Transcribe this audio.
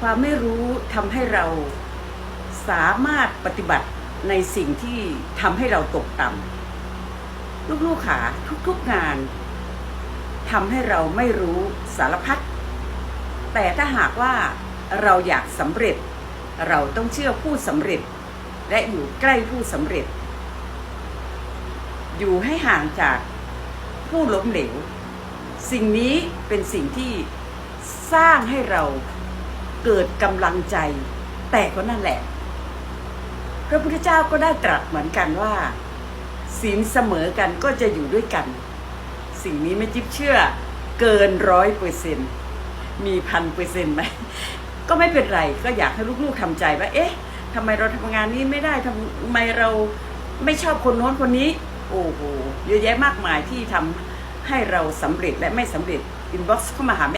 ความไม่รู้ทำให้เราสามารถปฏิบัติในสิ่งที่ทำให้เราตกต่ำลูกๆขาทุกๆงานทำให้เราไม่รู้สารพัดแต่ถ้าหากว่าเราอยากสำเร็จ เราต้องเชื่อผู้สำเร็จ และอยู่ใกล้ผู้สำเร็จ อยู่ให้ห่างจากผู้ล้มเหลว สิ่งนี้เป็นสิ่งที่สร้างให้เรา เกิดกำลังใจ แต่ก็นั่นแหละ พระพุทธเจ้าก็ได้ตรัสเหมือนกันว่าศีลเสมอกันก็จะอยู่ด้วยกัน สิ่งนี้ไม่จิ๊บเชื่อ เกินร้อยเปอร์เซ็นมีพันเปอร์เซ็นต์ไหมก็ไม่เป็นไรก็อยากให้ลูกๆทำใจว่า เอ๊ะทำไมเราทำงานนี้ไม่ได้ทำไมเราไม่ชอบคนโน้นคนนี้ โอ้โหเยอะแยะมากมายที่ทำให้เราสำเร็จและไม่สำเร็จอินบ็อกซ์เข้ามาหาแม่